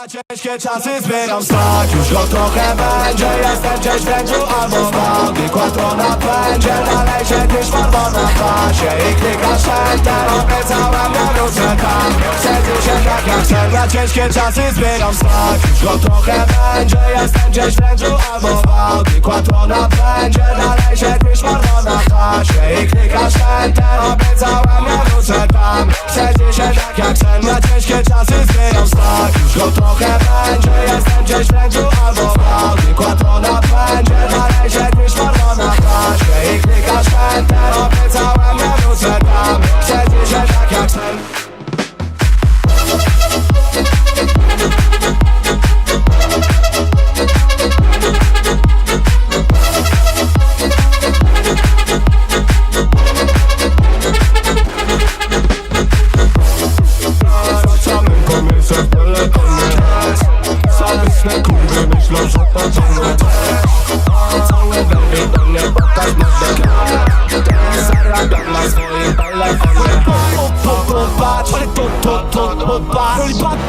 Na ciężkie czasy zbieram stak Już go trochę będzie Jestem gdzieś w ręczu albo w Audi Quattro napędzie Dalej siedzisz farba na pasie I klikasz enter Obiecałem nie wrócę tam Siedzi się tak jak chcę Na ciężkie czasy zbieram stak Już go trochę będzie Jestem gdzieś w ręczu albo w Audi Quattro napędzie Dalej siedzisz farba na pasie I klikasz enter Obiecałem Jestem gdzieś w ręczu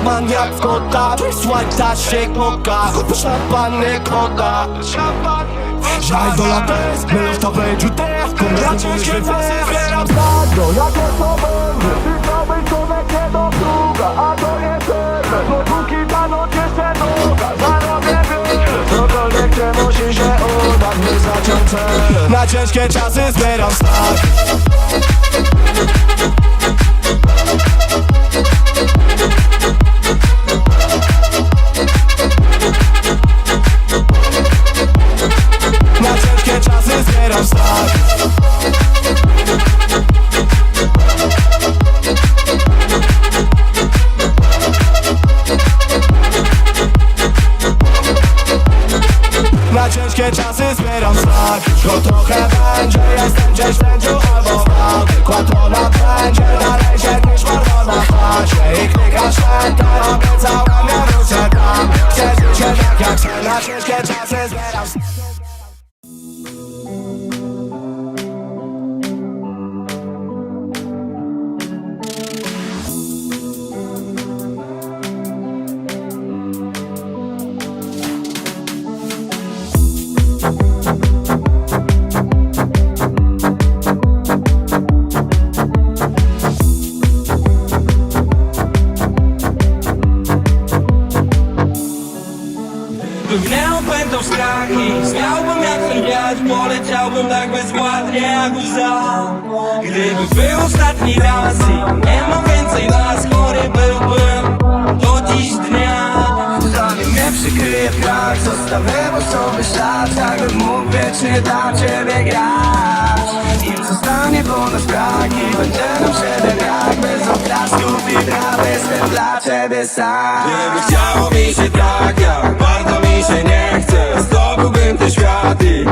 Roli Batman jak w kota Przysłać ta się moka Szampany koda Żaj do lates, mylę w to będzie Ja ciężkie czasy zbieram stado Jak to będzie Ty cały człowiek nie do druga A to nie ta noc jeszcze długa. Zarobię więcej Cokolwiek nie musi się udać By zaciąć Na ciężkie czasy zbieram stak ciężkie czasy zbieram Już go trochę będzie Jestem gdzieś w ręczu albo w Audi Quattro napędzie Dalej siedzisz marno na pasie I klikasz enter Obiecałem nie wrócę tam. Chcesz się tak jak chcę. Na ciężkie czasy zbieram Miał pętą strach i Zmiałbym jak ten wiatr Poleciałbym tak bezwładnie jak łza. Gdyby był ostatni raz i nie mam więcej nas Chory byłbym do dziś dnia. Zanim mnie przykryje prach Zostawię po sobie ślad Tak bym mógł wiecznie dla ciebie grać zostanie po nas brak I będzie nam siedem jak Bez oklasków i braw Jestem dla ciebie sam. Gdyby chciało mi się tak jak bardzo mi się nie chce. Zdobyłbym ten świat i